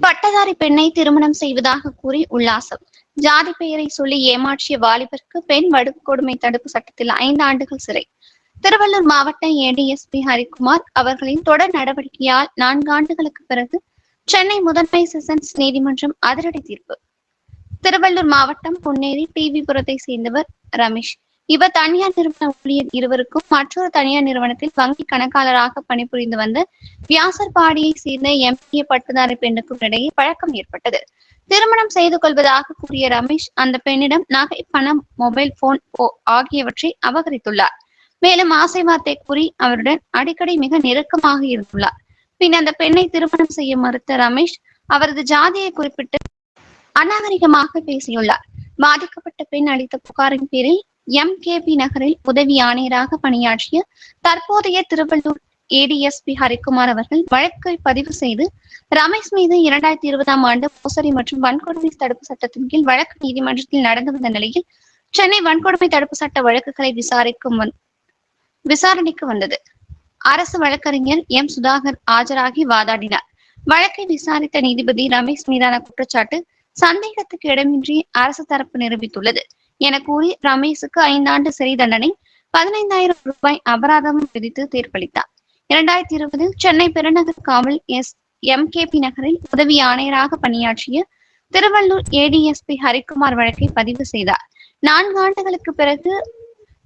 பட்டதாரி பெண்ணை திருமணம் செய்வதாக கூறி உல்லாசம். ஜாதி பெயரை சொல்லி ஏமாற்றிய வாலிபருக்கு பெண் வடுகொடுமை தடுப்பு சட்டத்தில் ஐந்து ஆண்டுகள் சிறை. திருவள்ளூர் மாவட்ட ஏடிஎஸ்பி ஹரிக்குமார் அவர்களின் தொடர் நடவடிக்கையால் நான்கு ஆண்டுகளுக்கு பிறகு சென்னை முதன்மை செஷன்ஸ் நீதிமன்றம் அதிரடி தீர்ப்பு. திருவள்ளூர் மாவட்டம் பொன்னேரி டிவிபுரத்தை சேர்ந்தவர் ரமேஷ். இவர் தனியார் நிறுவன ஊழியர் இருவருக்கும் மற்றொரு தனியார் நிறுவனத்தில் வங்கி கணக்காளராக பணிபுரிந்து வந்த வியாசர்பாடியை சேர்ந்த எம்பிஏ பட்டதாரி பெண்ணுக்கும் இடையே பழக்கம் ஏற்பட்டது. திருமணம் செய்து கொள்வதாக கூறிய ரமேஷ் அந்த பெண்ணிடம் நகை பணம் மொபைல் போன் ஆகியவற்றை அபகரித்துள்ளார். மேலும் ஆசை வார்த்தை கூறி அவருடன் அடிக்கடி மிக நெருக்கமாக இருந்துள்ளார். பின் அந்த பெண்ணை திருமணம் செய்ய மறுத்த ரமேஷ் அவரது ஜாதியை குறிப்பிட்டு அநாகரிகமாக பேசியுள்ளார். பாதிக்கப்பட்ட பெண் அளித்த புகாரின் பேரில் எம் கே பி நகரில் உதவி ஆணையராக பணியாற்றிய தற்போதைய திருவள்ளூர் ஏடிஎஸ்பி ஹரிக்குமார் அவர்கள் வழக்கை பதிவு செய்து ரமேஷ் மீது இரண்டாயிரத்தி இருபதாம் ஆண்டு மோசடி மற்றும் வன்கொடுமை தடுப்பு சட்டத்தின் கீழ் வழக்கு நீதிமன்றத்தில் நடந்து வந்த நிலையில் சென்னை வன்கொடுமை தடுப்பு சட்ட வழக்குகளை விசாரிக்கும் விசாரணைக்கு வந்தது. அரசு வழக்கறிஞர் எம் சுதாகர் ஆஜராகி வாதாடினார். வழக்கை விசாரித்த நீதிபதி ரமேஷ் மீதான குற்றச்சாட்டு சந்தேகத்துக்கு இடமின்றி அரசு தரப்பு நிரூபித்துள்ளது. என கூறி ரமேஷுக்கு ஐந்தாண்டு சிறை தண்டனை பதினைந்தாயிரம் ரூபாய் அபராதமும் விதித்து தீர்ப்பளித்தார். இரண்டாயிரத்தி இருபதில் சென்னை பெருநகர் காவல் எஸ் எம் கே பி நகரில் உதவி ஆணையராக பணியாற்றிய திருவள்ளூர் ஏடிஎஸ்பி ஹரிக்குமார் வழக்கை பதிவு செய்தார். நான்கு ஆண்டுகளுக்கு பிறகு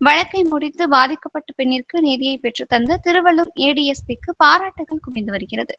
வழக்கை முடித்து பாதிக்கப்பட்ட பெண்ணிற்கு நீதியை பெற்று தந்த திருவள்ளூர் ஏடிஎஸ்பிக்கு பாராட்டுகள் குவிந்து வருகிறது.